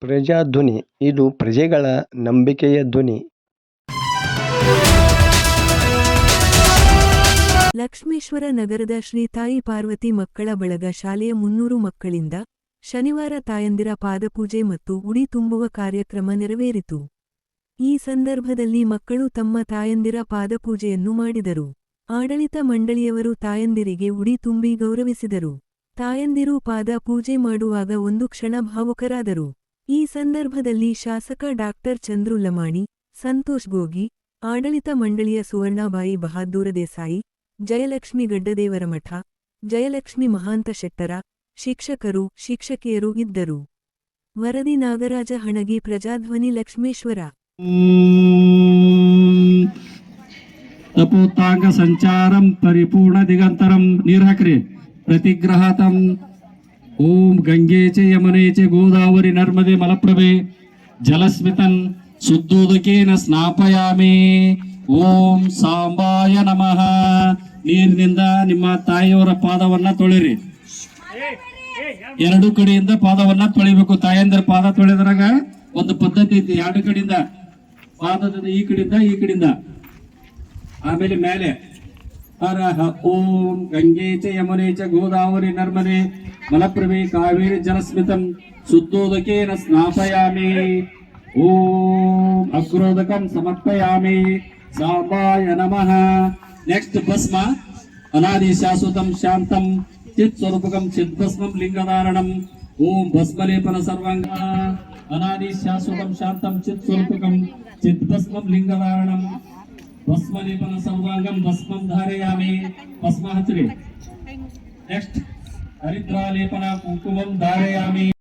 ಪ್ರಜಾಧ್ವನಿ, ಇದು ಪ್ರಜೆಗಳ ನಂಬಿಕೆಯ ಧ್ವನಿ. ಲಕ್ಷ್ಮೇಶ್ವರ ನಗರದ ಶ್ರೀ ತಾಯಿ ಪಾರ್ವತಿ ಮಕ್ಕಳ ಬಳಗ ಶಾಲೆಯ ಮುನ್ನೂರು ಮಕ್ಕಳಿಂದ ಶನಿವಾರ ತಾಯಂದಿರ ಪಾದಪೂಜೆ ಮತ್ತು ಉಡಿ ತುಂಬುವ ಕಾರ್ಯಕ್ರಮ ನೆರವೇರಿತು. ಈ ಸಂದರ್ಭದಲ್ಲಿ ಮಕ್ಕಳು ತಮ್ಮ ತಾಯಂದಿರ ಪಾದಪೂಜೆಯನ್ನು ಮಾಡಿದರು. ಆಡಳಿತ ಮಂಡಳಿಯವರು ತಾಯಂದಿರಿಗೆ ಉಡಿ ತುಂಬಿ ಗೌರವಿಸಿದರು. ತಾಯಂದಿರು ಪಾದ ಪೂಜೆ ಮಾಡುವಾಗ ಒಂದು ಕ್ಷಣ ಭಾವುಕರಾದರು. ಈ ಸಂದರ್ಭದಲ್ಲಿ ಶಾಸಕ ಡಾಕ್ಟರ್ ಚಂದ್ರು ಲಮಾಣಿ ಸಂತೋಷ್ ಗೋಗಿ, ಆಡಳಿತ ಮಂಡಳಿಯ ಸುವರ್ಣಾಬಾಯಿ ಬಹಾದ್ದೂರ ದೇಸಾಯಿ, ಜಯಲಕ್ಷ್ಮಿ ಗಡ್ಡದೇವರ ಮಠ ಜಯಲಕ್ಷ್ಮಿ ಮಹಾಂತ ಶೆಟ್ಟರ, ಶಿಕ್ಷಕರು, ಶಿಕ್ಷಕಿಯರು ಇದ್ದರು. ವರದಿ ನಾಗರಾಜ ಹಣಗಿ ಪ್ರಜಾಧ್ವನಿ ಲಕ್ಷ್ಮೇಶ್ವರ. ತಪೋತ್ತಾಂಗ ಸಂಚಾರಂ ಪರಿಪೂರ್ಣ ದಿಗಂತರಂ ನೀರ್ ಹಾಕ್ರಿ ಓಂ ಗಂಗೆ ಚ ಯಮನೆ ಚ ಗೋದಾವರಿ ನರ್ಮದೆ ಮಲಪ್ರಭೆ ಜಲಸ್ಮಿತನ್ ಶುದ್ಧೋದಕೇನ ಸ್ನಾಪಯಾಮಿ ಓಂ ಸಾಂಬಾಯ ನಮಃ ನೀರಿನಿಂದ ನಿಮ್ಮ ತಾಯಿಯವರ ಪಾದವನ್ನ ತೊಳಿರಿ ಎರಡು ಕಡೆಯಿಂದ ಪಾದವನ್ನ ತೊಳಿಬೇಕು ತಾಯಂದಿರ ಪಾದ ತೊಳೆದ್ರಾಗ ಒಂದು ಪದ್ಧತಿ ಐತಿ ಎರಡು ಕಡೆಯಿಂದ ಪಾದದ ಈ ಕಡೆಯಿಂದ ಈ ಕಡೆಯಿಂದ ಆಮೇಲೆ ಮೇಲೆ అరహ ఓం గంగే చ యమునే చ గోదావరి నర్మదే మలప్రవే కావేరి జలస్మితం శుద్ధోదకేన స్నాపయామి. ఓం అక్రోదకం సమర్పయామి. సాంబాయ నమ. నెక్స్ట్ భస్మ అనాది శాశ్వతం శాంతం చిత్ స్వరూపకం చిద్భస్మం లింగధారణం. ఓం భస్మలేపన సర్వంగా అనాది శాశ్వతం శాంతం చిత్ స్వరూపకం చిద్భస్మం లింగధారణం. భస్మలేపన సర్వాంగం భస్మం ధారయామి భస్మాహత్రి నెక్స్ట్ హరిద్రాలేపన కుంకుమం ధారయామి